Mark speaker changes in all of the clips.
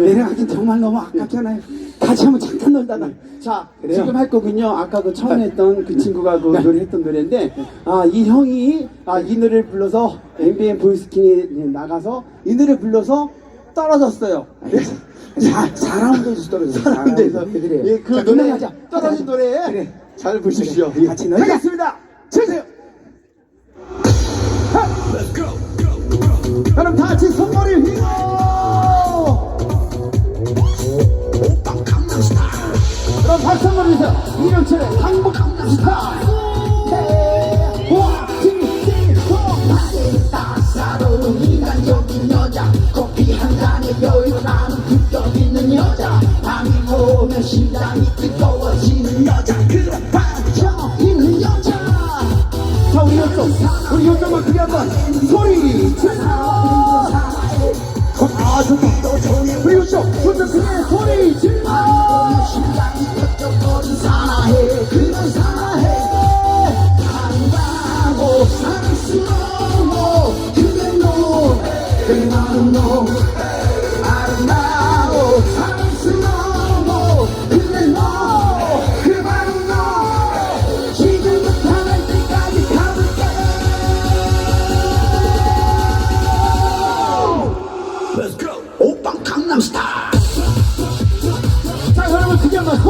Speaker 1: 내려가긴 정말 너무 아깝잖아요. 같이 한번 잠깐 놀다가. 자,
Speaker 2: 그래요?
Speaker 1: 지금 할 거군요. 아까 그 처음에 했던 그 친구가 그 노래 했던 노래인데, 아, 이 형이, 아, 이 노래를 불러서 MBN 보이스킹에 나가서 이 노래 불러서 떨어졌어요. 자, 4라운드에서 떨어졌어요.
Speaker 2: 4라운드에서. 그래요.
Speaker 1: 예, 그
Speaker 2: 자,
Speaker 1: 노래
Speaker 2: 그만하자.
Speaker 1: 떨어진 노래.
Speaker 2: 그래.
Speaker 1: 잘 보십시오.
Speaker 2: 그래. 같이 놀자.
Speaker 1: 하겠습니다. 주세요. 그럼 다 같이 손머리 휘고
Speaker 3: 심장이 뜨거워지는 여자 그런 반짝 있는 여자.
Speaker 1: 자 우리 이쪽 우리 이쪽만 크게 한번 소리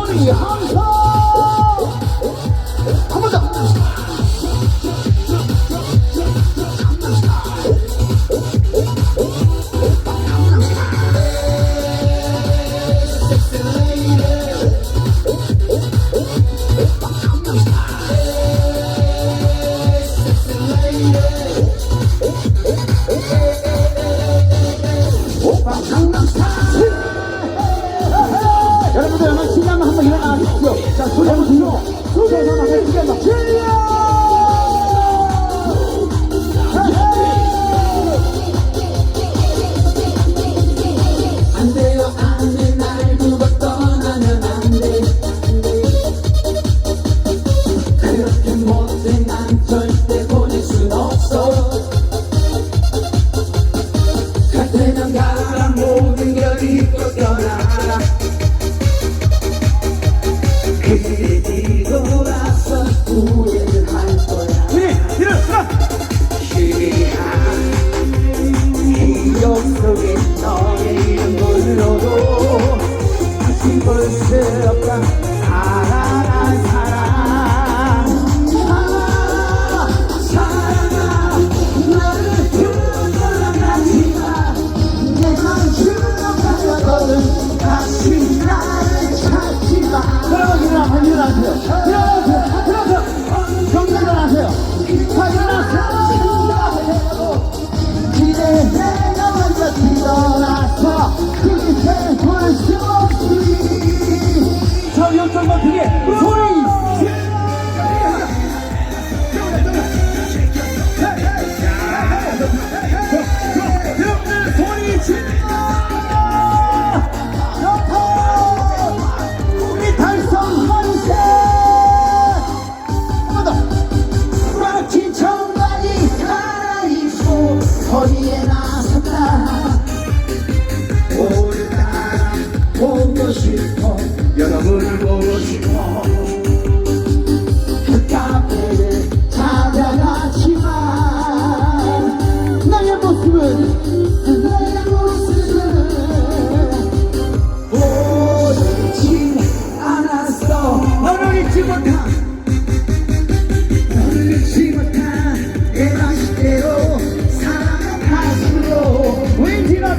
Speaker 1: 크게
Speaker 3: 후회를 할 거야
Speaker 1: 네, 일어나.
Speaker 3: 기억 속에 너의 이름 불러도 다시 볼수 없다 사랑아 사랑 사랑 아 사랑아 나를 들어가지마 내가 죽어가려거든 다시 나를 찾지마.
Speaker 1: 일어나세요. 일어나세요.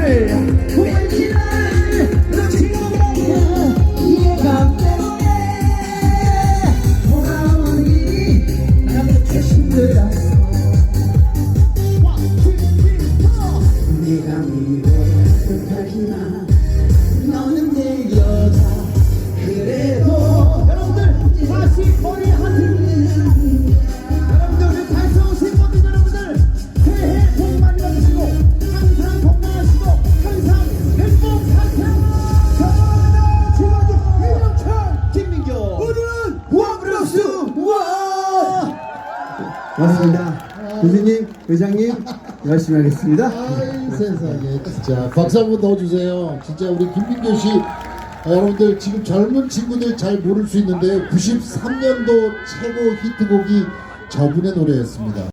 Speaker 1: 왠지
Speaker 2: 고맙습니다. 교수님, 의장님,
Speaker 1: 열심히 하겠습니다.
Speaker 2: 아이 세상에 자 박수 한번 넣어주세요 진짜 우리 김민교 씨 아, 여러분들 지금 젊은 친구들 잘 모를 수 있는데 93년도 최고 히트곡이 저분의 노래였습니다